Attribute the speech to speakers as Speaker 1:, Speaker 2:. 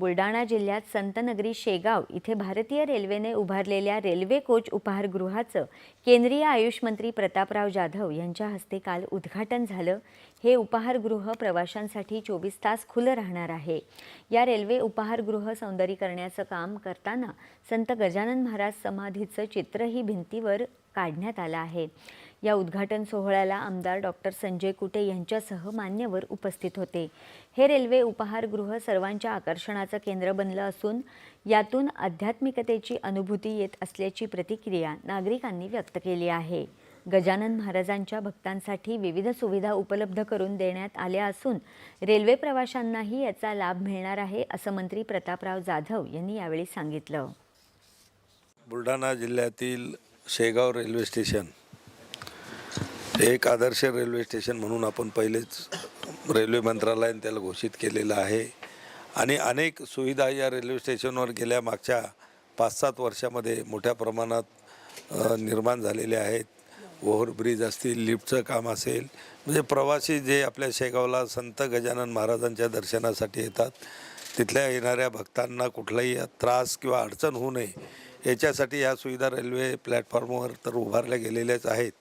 Speaker 1: बुलडाणा जिल्ह्यात संतनगरी शेगाव इथे भारतीय रेल्वेने उभारलेल्या रेल्वे कोच उपाहारगृहाचं केंद्रीय आयुष मंत्री प्रतापराव जाधव यांच्या हस्ते काल उद्घाटन झालं. हे उपाहारगृह प्रवाशांसाठी चोवीस तास खुलं राहणार आहे. या रेल्वे उपाहारगृह सौंदर्यीकरणाचं काम करताना संत गजानन महाराज समाधीचं चित्रही भिंतीवर काढण्यात आलं आहे. या उद्घाटन सोहळ्याला आमदार डॉक्टर संजय कुटे यांच्यासह मान्यवर उपस्थित होते. हे रेल्वे उपाहारगृह सर्वांच्या आकर्षणाचं केंद्र बनलं असून यातून आध्यात्मिकतेची अनुभूती येत असल्याची प्रतिक्रिया नागरिकांनी व्यक्त केली आहे. गजानन महाराजांच्या भक्तांसाठी विविध सुविधा उपलब्ध करून देण्यात आल्या असून रेल्वे प्रवाशांनाही याचा लाभ मिळणार आहे असं मंत्री प्रतापराव जाधव यांनी यावेळी सांगितलं.
Speaker 2: बुलढाणा जिल्ह्यातील शेगाव रेल्वे स्टेशन एक आदर्श रेल्वे स्टेशन म्हणून आपण पहिलेच रेल्वे मंत्रालयाने त्याला घोषित केलेलं आहे. आणि अनेक सुविधा या रेल्वे स्टेशनवर गेल्या मागच्या पाच सात वर्षामध्ये मोठ्या प्रमाणात निर्माण झालेल्या आहेत. ओव्हरब्रिज असतील लिफ्टचं काम असेल म्हणजे प्रवासी जे आपल्या शेगावला संत गजानन महाराजांच्या दर्शनासाठी येतात तिथल्या येणाऱ्या भक्तांना कुठलाही त्रास किंवा अडचण होऊ नये याच्यासाठी ह्या सुविधा रेल्वे प्लॅटफॉर्मवर तर उभारल्या गेलेल्याच आहेत.